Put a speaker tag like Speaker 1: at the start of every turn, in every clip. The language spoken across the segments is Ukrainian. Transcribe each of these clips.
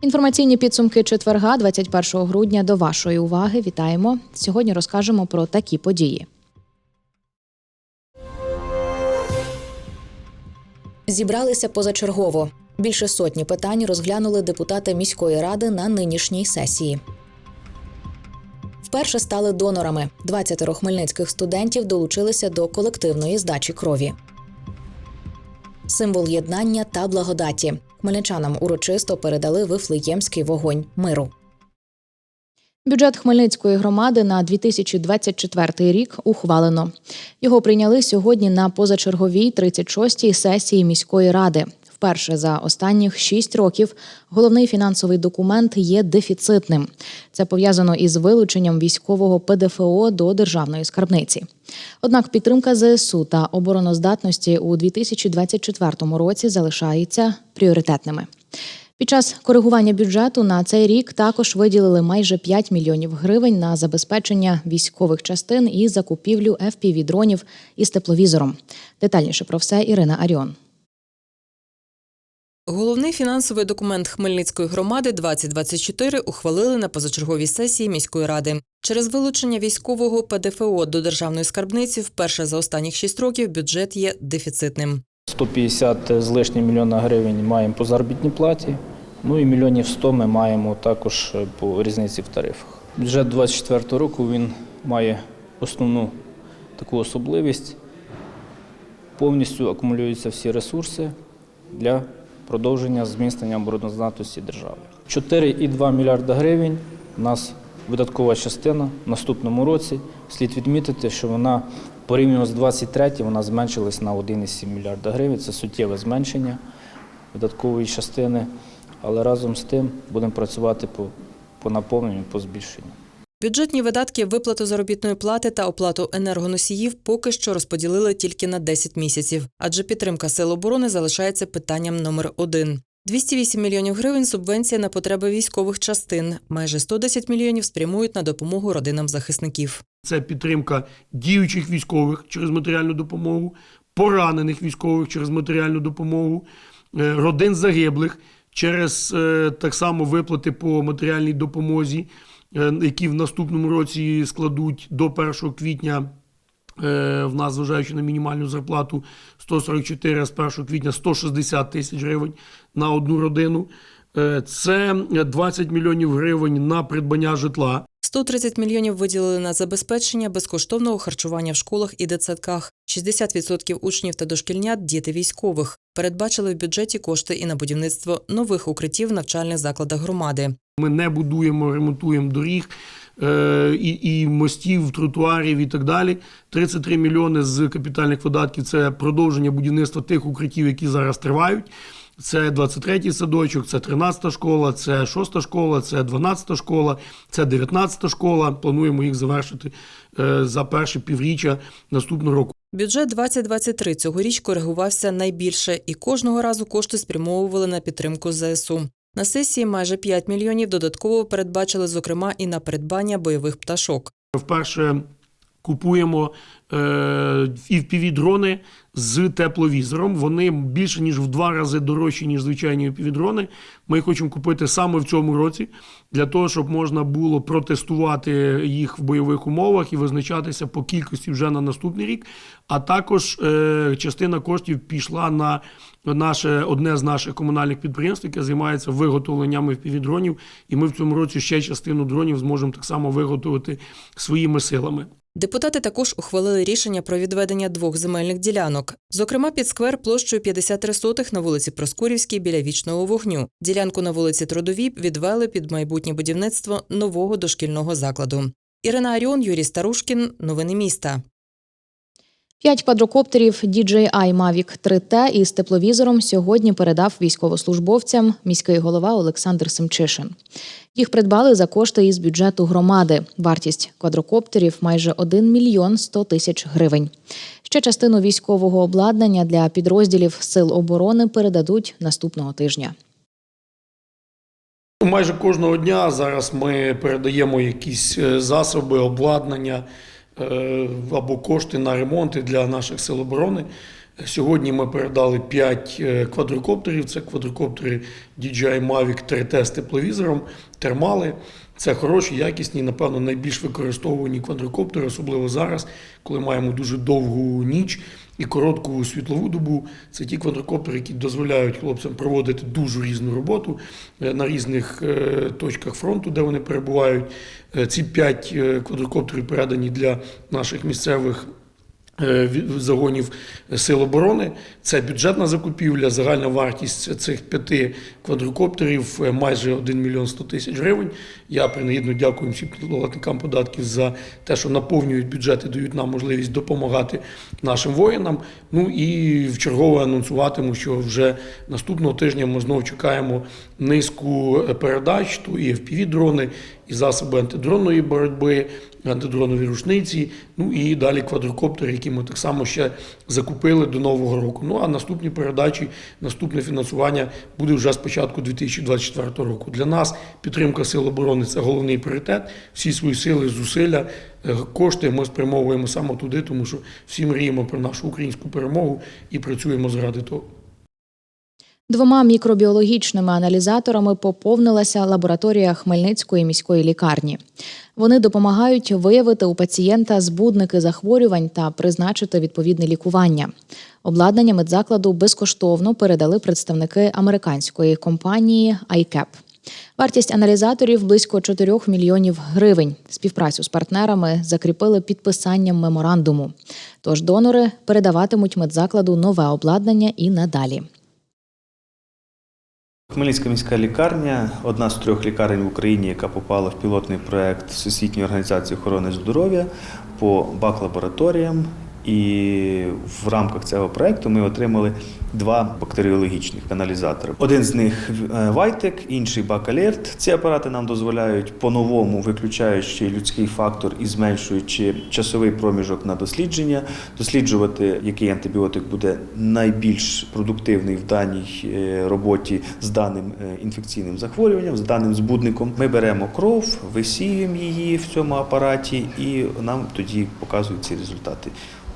Speaker 1: Інформаційні підсумки четверга, 21 грудня. До вашої уваги вітаємо. Сьогодні розкажемо про такі події. Зібралися позачергово. Більше сотні питань розглянули депутати міської ради на нинішній сесії. Вперше стали донорами. 20 хмельницьких студентів долучилися до колективної здачі крові. Символ єднання та благодаті. Хмельничанам урочисто передали вифлеємський вогонь миру. Бюджет Хмельницької громади на 2024 рік ухвалено. Його прийняли сьогодні на позачерговій 36-й сесії міської ради. Вперше за останніх шість років головний фінансовий документ є дефіцитним. Це пов'язано із вилученням військового ПДФО до державної скарбниці. Однак підтримка ЗСУ та обороноздатності у 2024 році залишається пріоритетними. Під час коригування бюджету на цей рік також виділили майже 5 мільйонів гривень на забезпечення військових частин і закупівлю fpv дронів із тепловізором. Детальніше про все Ірина Аріон.
Speaker 2: Головний фінансовий документ Хмельницької громади 2024 ухвалили на позачерговій сесії міської ради. Через вилучення військового ПДФО до державної скарбниці вперше за останніх шість років бюджет є дефіцитним.
Speaker 3: 150 з лишнім мільйона гривень маємо по заробітній платі. Ну і мільйонів 100 ми маємо також по різниці в тарифах. Бюджет 2024 року він має основну таку особливість. Повністю акумулюються всі ресурси для продовження зміцнення обороноздатності держави. 4,2 мільярда гривень у нас видаткова частина в наступному році. Слід відмітити, що вона порівняно з 23 вона зменшилась на 1,7 мільярда гривень. Це суттєве зменшення видаткової частини, але разом з тим будемо працювати по, по наповненню, по збільшенню.
Speaker 2: Бюджетні видатки, виплату заробітної плати та оплату енергоносіїв поки що розподілили тільки на 10 місяців, адже підтримка сил оборони залишається питанням номер один. 208 мільйонів гривень субвенція на потреби військових частин. Майже 110 мільйонів спрямують на допомогу родинам захисників.
Speaker 4: Це підтримка діючих військових через матеріальну допомогу, поранених військових через матеріальну допомогу, е, родин загиблих через е, так само виплати по матеріальній допомозі, які в наступному році складуть до 1 квітня. е, В нас, зважаючи на мінімальну зарплату 144, а з 1 квітня 160 тисяч гривень на одну родину. Е, Це 20 мільйонів гривень на придбання житла.
Speaker 2: 130 мільйонів виділили на забезпечення безкоштовного харчування в школах і дитсадках. 60% учнів та дошкільнят – діти військових. Передбачили в бюджеті кошти і на будівництво нових укриттів в навчальних закладах громади.
Speaker 4: Ми не будуємо, ремонтуємо доріг е, і, і мостів, тротуарів і так далі. 33 мільйони з капітальних видатків це продовження будівництва тих укриттів, які зараз тривають. Це 23-й садочок, це 13-та школа, це 6-та школа, це 12-та школа, це 19-та школа. Плануємо їх завершити е, за перше півріччя наступного року.
Speaker 2: Бюджет 2023 цьогоріч коригувався найбільше, і кожного разу кошти спрямовували на підтримку ЗСУ. На сесії майже 5 мільйонів додатково передбачили, зокрема, і на придбання бойових пташок.
Speaker 4: Вперше купуємо е, fpv дрони з тепловізором. Вони більше ніж в два рази дорожчі, ніж звичайні fpv. Ми їх хочемо купити саме в цьому році, для того, щоб можна було протестувати їх в бойових умовах і визначатися по кількості вже на наступний рік. А також е, частина коштів пішла на наше одне з наших комунальних підприємств, яке займається виготовленням fpv дронів. І ми в цьому році ще частину дронів зможемо так само виготовити своїми силами.
Speaker 2: Депутати також ухвалили рішення про відведення двох земельних ділянок. Зокрема, під сквер площею 53 сотих на вулиці Проскурівській біля вічного вогню. Ділянку на вулиці Трудовій відвели під майбутнє будівництво нового дошкільного закладу. Ірина Аріон, Юрій Старушкін. Новини міста.
Speaker 1: П'ять квадрокоптерів DJI Mavic 3T із тепловізором сьогодні передав військовослужбовцям міський голова Олександр Семчишин. Їх придбали за кошти із бюджету громади. Вартість квадрокоптерів майже 1 мільйон 100 тисяч гривень. Ще частину військового обладнання для підрозділів сил оборони передадуть наступного тижня.
Speaker 4: Майже кожного дня зараз ми передаємо якісь е, засоби, обладнання або кошти на ремонти для наших сил оборони. Сьогодні ми передали 5 квадрокоптерів. Це квадрокоптери DJI Mavic 3T з тепловізором, термали. Це хороші, якісні, напевно, найбільш використовувані квадрокоптери, особливо зараз, коли маємо дуже довгу ніч і коротку світлову добу. Це ті квадрокоптери, які дозволяють хлопцям проводити дуже різну роботу е, на різних е, точках фронту, де вони перебувають. Е, Ці п'ять квадрокоптерів передані для наших місцевих загонів Сил оборони. Це бюджетна закупівля, загальна вартість цих п'яти квадрокоптерів е, майже 1 мільйон 100 тисяч гривень. Я принагідно дякую всім платникам податків за те, що наповнюють бюджет і дають нам можливість допомагати нашим воїнам. Ну і в чергове анонсуватиму, що вже наступного тижня ми знову чекаємо низку е, передач, то і FPV-дрони, і засоби антидронної боротьби, антидронові рушниці, ну і далі квадрокоптери, які ми так само ще закупили до нового року. Ну а наступні передачі, наступне фінансування буде вже з початку 2024 року. Для нас підтримка сил оборони це головний пріоритет. Всі свої сили, зусилля, е, кошти ми спрямовуємо саме туди, тому що всі мріємо про нашу українську перемогу і працюємо заради того.
Speaker 1: Двома мікробіологічними аналізаторами поповнилася лабораторія Хмельницької міської лікарні. Вони допомагають виявити у пацієнта збудники захворювань та призначити відповідне лікування. Обладнання медзакладу безкоштовно передали представники американської компанії iCap. Вартість аналізаторів близько 4 мільйонів гривень. Співпрацю з партнерами закріпили підписанням меморандуму. Тож донори передаватимуть медзакладу нове обладнання і надалі.
Speaker 5: Хмельницька міська лікарня одна з трьох лікарень в Україні, яка попала в пілотний проект Всесвітньої організації охорони здоров'я по бак-лабораторіям. І в рамках цього проекту ми отримали два бактеріологічних аналізатори. Один з них Вайтек, інший Бак-Алерт. Ці апарати нам дозволяють по-новому, виключаючи людський фактор і зменшуючи часовий проміжок на дослідження, досліджувати, який антибіотик буде найбільш продуктивний в даній е, роботі з даним е, інфекційним захворюванням, з даним збудником. Ми беремо кров, висіюємо її в цьому апараті, і нам тоді показують ці результати.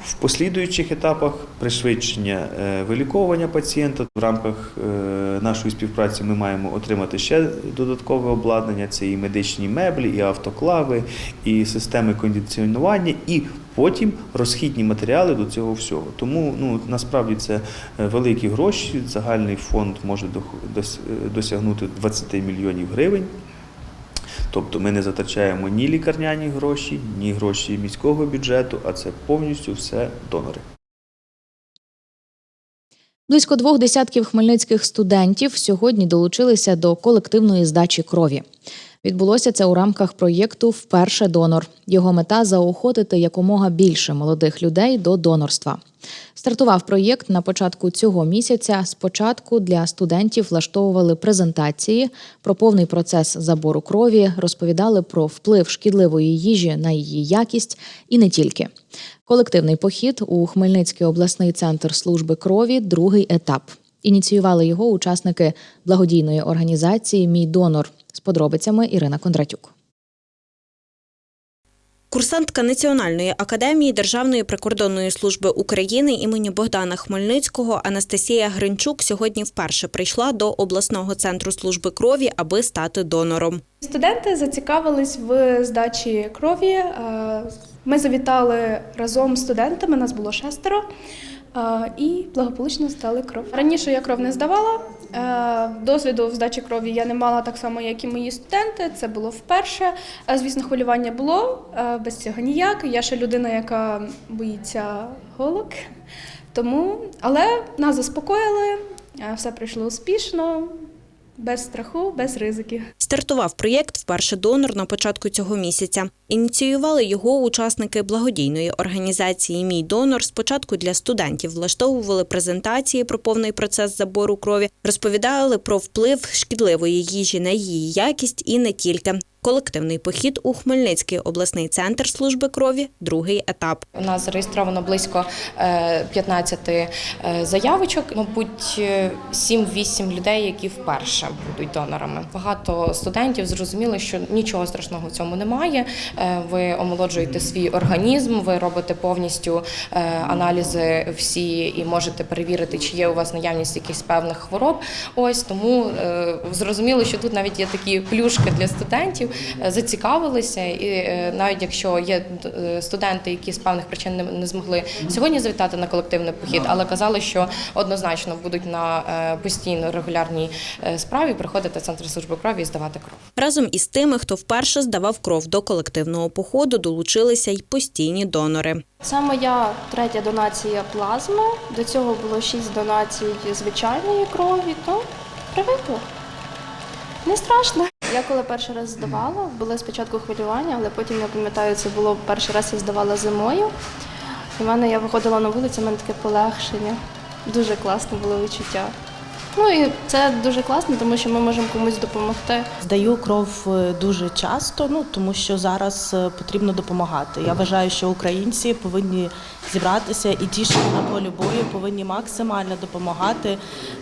Speaker 5: В послідуючих етапах пришвидшення е, виліковування пацієнта в рамках е, нашої співпраці ми маємо отримати ще додаткове обладнання. Це і медичні меблі, і автоклави, і системи кондиціонування, і потім розхідні матеріали до цього всього. Тому ну насправді це е, великі гроші. Загальний фонд може досягнути 20 мільйонів гривень. Тобто ми не затрачаємо ні лікарняні гроші, ні гроші міського бюджету, а це повністю все донори.
Speaker 1: Близько двох десятків хмельницьких студентів сьогодні долучилися до колективної здачі крові. Відбулося це у рамках проєкту Вперше донор. Його мета заохотити якомога більше молодих людей до донорства. Стартував проєкт на початку цього місяця. Спочатку для студентів влаштовували презентації про повний процес забору крові, розповідали про вплив шкідливої їжі на її якість і не тільки. Колективний похід у Хмельницький обласний центр служби крові другий етап. Ініціювали його учасники благодійної організації Мій донор з подробицями Ірина Кондратюк.
Speaker 6: Курсантка Національної академії Державної прикордонної служби України імені Богдана Хмельницького Анастасія Гринчук сьогодні вперше прийшла до обласного центру служби крові, аби стати донором.
Speaker 7: Студенти зацікавились в здачі крові. Е, Ми завітали разом з студентами, нас було шестеро, е, і благополучно здали кров. Раніше я кров не здавала. Е, Досвіду в здачі крові я не мала так само, як і мої студенти. Це було вперше. Е, Звісно, хвилювання було е, без цього ніяк. Я ще людина, яка боїться голок. Тому, але нас заспокоїли, все пройшло успішно, без страху, без ризиків.
Speaker 6: Стартував проєкт Вперше донор на початку цього місяця. Ініціювали його учасники благодійної організації Мій донор. Спочатку для студентів влаштовували презентації про повний процес забору крові, розповідали про вплив шкідливої їжі на її якість і не тільки. Колективний похід у Хмельницький обласний центр служби крові другий етап.
Speaker 8: У нас зареєстровано близько е, 15 е, заявочок, мабуть, е, 7-8 людей, які вперше будуть донорами. Багато студентів зрозуміли, що нічого страшного в цьому немає. Е, Ви омолоджуєте свій організм, ви робите повністю е, аналізи всі і можете перевірити, чи є у вас наявність якихось певних хвороб. Ось тому е, зрозуміло, що тут навіть є такі плюшки для студентів, е, зацікавилися, і е, навіть якщо є е, студенти, які з певних причин не, не змогли сьогодні завітати на колективний похід, але казали, що однозначно будуть на е, постійно регулярній е, справі приходити в центр служби крові і здавати кров.
Speaker 6: Разом із тими, хто вперше здавав кров до колективного походу, долучилися й постійні донори.
Speaker 9: Це моя третя донація плазми. До цього було шість донацій звичайної крові, то привикла. Не страшно. Я коли перший раз здавала, були спочатку хвилювання, але потім я пам'ятаю, це було перший раз я здавала зимою. В мене я виходила на вулицю, в мене таке полегшення. Дуже класне було відчуття. Ну і це дуже класно, тому що ми можемо комусь допомогти.
Speaker 10: Здаю кров е, дуже часто, ну тому що зараз е, потрібно допомагати. Я вважаю, що українці повинні зібратися і ті, що на полі бою, повинні максимально допомагати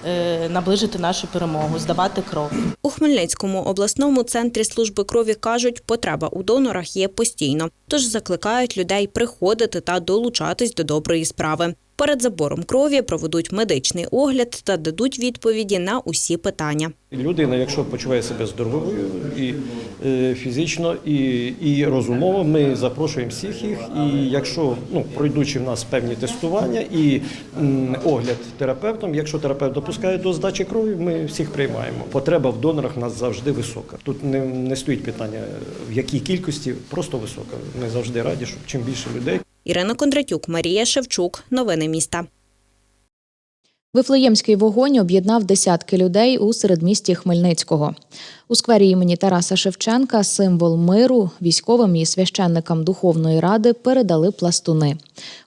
Speaker 10: е, наближити нашу перемогу, здавати кров.
Speaker 6: У Хмельницькому обласному центрі служби крові кажуть, потреба у донорах є постійно, тож закликають людей приходити та долучатись до доброї справи. Перед забором крові проведуть медичний огляд та дадуть відповіді на усі питання.
Speaker 11: Людина, якщо почуває себе здоровою і е, фізично, і, і розумово, ми запрошуємо всіх їх. І якщо ну пройдучи в нас певні тестування і м, огляд терапевтом, якщо терапевт допускає до здачі крові, ми всіх приймаємо. Потреба в донорах у нас завжди висока. Тут не, не стоїть питання в якій кількості, просто висока. Ми завжди раді, щоб чим більше людей.
Speaker 6: Ірина Кондратюк, Марія Шевчук. Новини міста.
Speaker 1: Вифлеємський вогонь об'єднав десятки людей у середмісті Хмельницького. У сквері імені Тараса Шевченка символ миру військовим і священникам Духовної ради передали пластуни.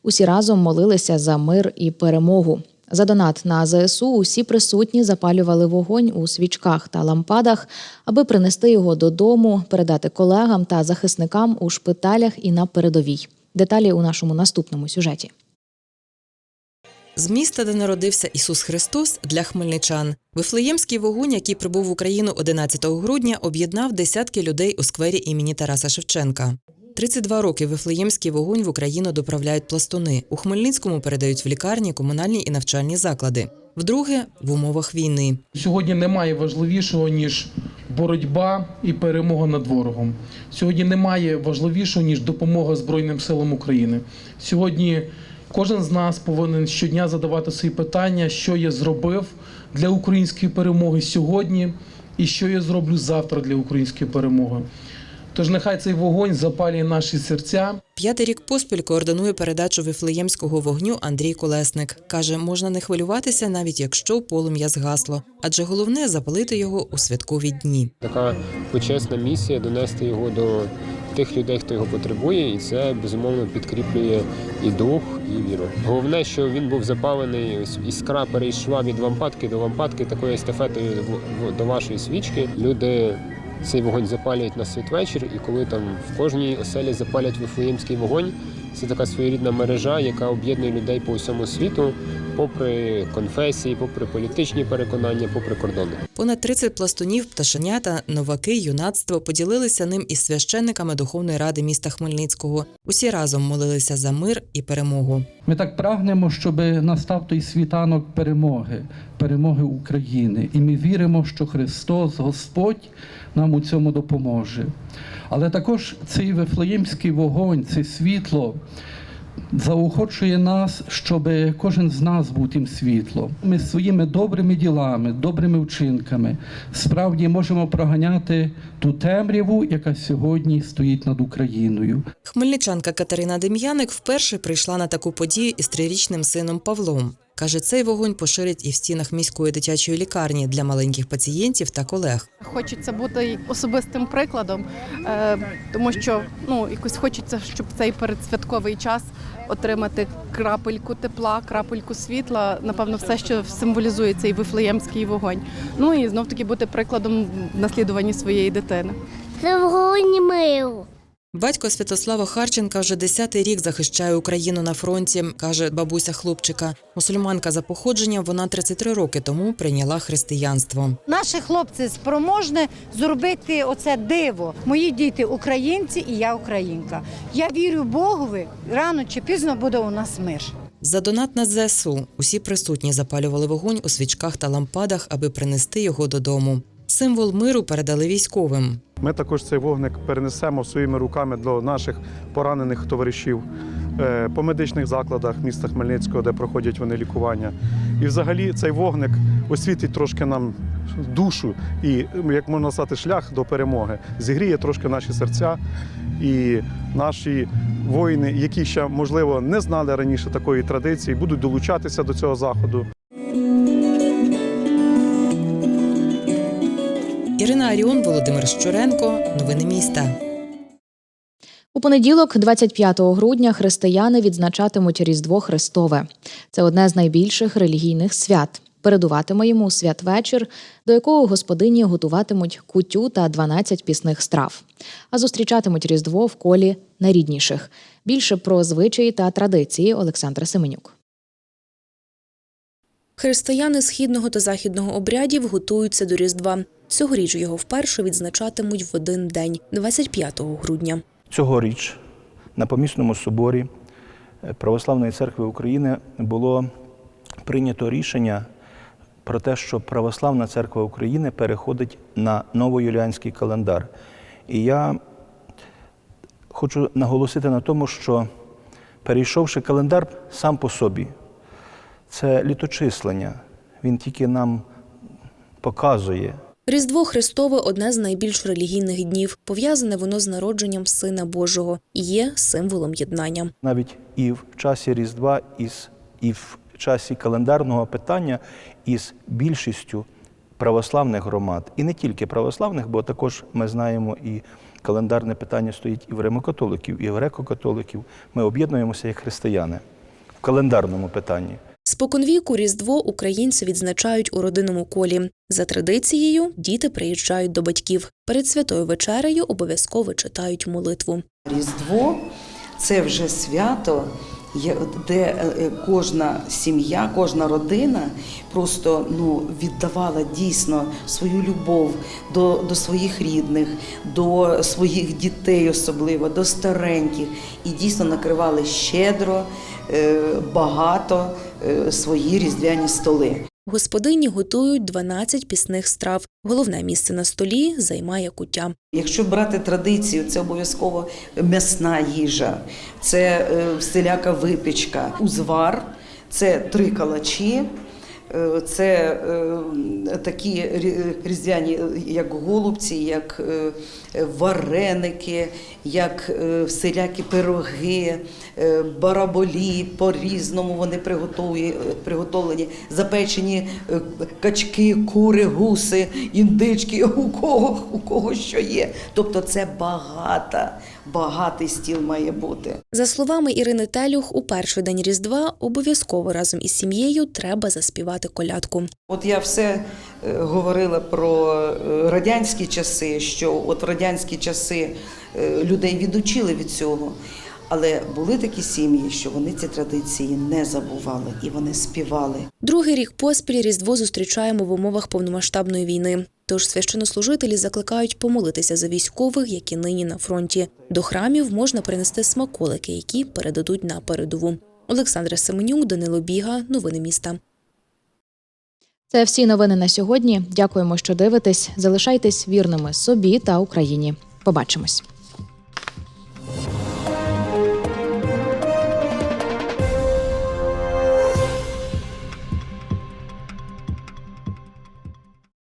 Speaker 1: Усі разом молилися за мир і перемогу. За донат на ЗСУ усі присутні запалювали вогонь у свічках та лампадах, аби принести його додому, передати колегам та захисникам у шпиталях і на передовій. Деталі у нашому наступному сюжеті.
Speaker 2: З міста, де народився Ісус Христос, для хмельничан. Вифлеємський вогонь, який прибув в Україну 11 грудня, об'єднав десятки людей у сквері імені Тараса Шевченка. 32 роки Вифлеємський вогонь в Україну доправляють пластуни. У Хмельницькому передають в лікарні, комунальні і навчальні заклади. Вдруге в умовах війни.
Speaker 12: Сьогодні немає важливішого ніж боротьба і перемога над ворогом. Сьогодні немає важливішого ніж допомога Збройним силам України. Сьогодні кожен з нас повинен щодня задавати свої питання, що я зробив для української перемоги сьогодні, і що я зроблю завтра для української перемоги. Тож нехай цей вогонь запалює наші серця.
Speaker 2: П'ятий рік поспіль координує передачу вифлеємського вогню Андрій Колесник. Каже, можна не хвилюватися, навіть якщо полум'я згасло, адже головне запалити його у святкові дні.
Speaker 13: Така почесна місія донести його до тих людей, хто його потребує, і це безумовно підкріплює і дух, і віру. Головне, що він був запалений, ось іскра перейшла від лампадки до лампадки, такою естафетою до вашої свічки. Люди цей вогонь запалюють на святвечір, і коли там в кожній оселі запалять вифлеємський вогонь, це така своєрідна мережа, яка об'єднує людей по всьому світу, попри конфесії, попри політичні переконання, попри кордони.
Speaker 2: Понад 30 пластунів, пташенята, новаки, юнацтво поділилися ним із священниками Духовної ради міста Хмельницького. Усі разом молилися за мир і перемогу.
Speaker 14: Ми так прагнемо, щоб настав той світанок перемоги, перемоги України. І ми віримо, що Христос, Господь, нам у цьому допоможе. Але також цей вифлеємський вогонь, це світло заохочує нас, щоб кожен з нас був тим світлом. Ми своїми добрими ділами, добрими вчинками справді можемо проганяти ту темряву, яка сьогодні стоїть над Україною.
Speaker 2: Хмельничанка Катерина Дем'яник вперше прийшла на таку подію із трирічним сином Павлом. Каже, цей вогонь поширять і в стінах міської дитячої лікарні для маленьких пацієнтів та колег.
Speaker 15: Хочеться бути особистим прикладом, е, тому що ну якось хочеться, щоб цей передсвятковий час отримати крапельку тепла, крапельку світла. Напевно, все, що символізує цей вифлеємський вогонь. Ну і знов таки бути прикладом в наслідуванні своєї дитини.
Speaker 16: Це вогонь миру.
Speaker 2: Батько Святослава Харченка вже десятий рік захищає Україну на фронті, каже бабуся хлопчика. Мусульманка за походженням, вона 33 роки тому прийняла християнство.
Speaker 17: Наші хлопці спроможні зробити оце диво. Мої діти українці і я українка. Я вірю Богові, рано чи пізно буде у нас мир.
Speaker 2: За донат на ЗСУ усі присутні запалювали вогонь у свічках та лампадах, аби принести його додому. Символ миру передали військовим.
Speaker 18: Ми також цей вогник перенесемо своїми руками до наших поранених товаришів е, по медичних закладах міста Хмельницького, де проходять вони лікування. І взагалі цей вогник освітить трошки нам душу і, як можна сказати, шлях до перемоги. Зігріє трошки наші серця і наші воїни, які ще можливо не знали раніше такої традиції, будуть долучатися до цього заходу.
Speaker 2: Ірина Аріон, Володимир Щуренко. Новини міста.
Speaker 1: У понеділок, 25 грудня, християни відзначатимуть Різдво Христове. Це одне з найбільших релігійних свят. Передуватиме йому святвечір, до якого господині готуватимуть кутю та 12 пісних страв. А зустрічатимуть Різдво в колі найрідніших. Більше про звичаї та традиції Олександра Семенюк.
Speaker 6: Християни східного та західного обрядів готуються до Різдва. Цьогоріч його вперше відзначатимуть в один день, 25 грудня.
Speaker 19: Цьогоріч на помісному соборі е, Православної церкви України було прийнято рішення про те, що Православна церква України переходить на новоюліанський календар. І я хочу наголосити на тому, що перейшовши календар сам по собі, це літочислення. Він тільки нам показує.
Speaker 6: Різдво Христове одне з найбільш релігійних днів. Пов'язане воно з народженням Сина Божого і є символом єднання.
Speaker 19: навіть і в часі Різдва, із, і в часі календарного питання із більшістю православних громад. І не тільки православних, бо також ми знаємо і календарне питання стоїть і в римокатоликів, і в греко-католиків. Ми об'єднуємося як християни в календарному питанні.
Speaker 6: Споконвіку Різдво українці відзначають у родинному колі. За традицією, діти приїжджають до батьків. Перед святою вечерею обов'язково читають молитву.
Speaker 20: Різдво це вже свято, де е, кожна сім'я, кожна родина просто ну, віддавала дійсно свою любов до, до своїх рідних, до своїх дітей, особливо до стареньких, і дійсно накривали щедро, е, багато е, свої різдвяні столи.
Speaker 6: Господині готують 12 пісних страв. Головне місце на столі займає куття.
Speaker 20: Якщо брати традицію, це обов'язково м'ясна їжа, це е, всіляка випічка, узвар, це три калачі. Е, Це е, такі різдвяні, як голубці, як е, вареники, як всілякі пироги, бараболі, по-різному вони приготовлені, запечені качки, кури, гуси, індички, у кого, у кого що є. Тобто це багата, багатий стіл має бути.
Speaker 6: За словами Ірини Телюх, у перший день Різдва обов'язково разом із сім'єю треба заспівати колядку.
Speaker 20: От я все е, говорила про е, радянські часи, що от в радянські часи е, людей відучили від цього. Але були такі сім'ї, що вони ці традиції не забували і вони співали.
Speaker 6: Другий рік поспіль Різдво зустрічаємо в умовах повномасштабної війни. Тож священнослужителі закликають помолитися за військових, які нині на фронті. До храмів можна принести смаколики, які передадуть на передову. Олександра Семенюк, Данило Біга, новини міста.
Speaker 1: Це всі новини на сьогодні. Дякуємо, що дивитесь. Залишайтесь вірними собі та Україні. Побачимось.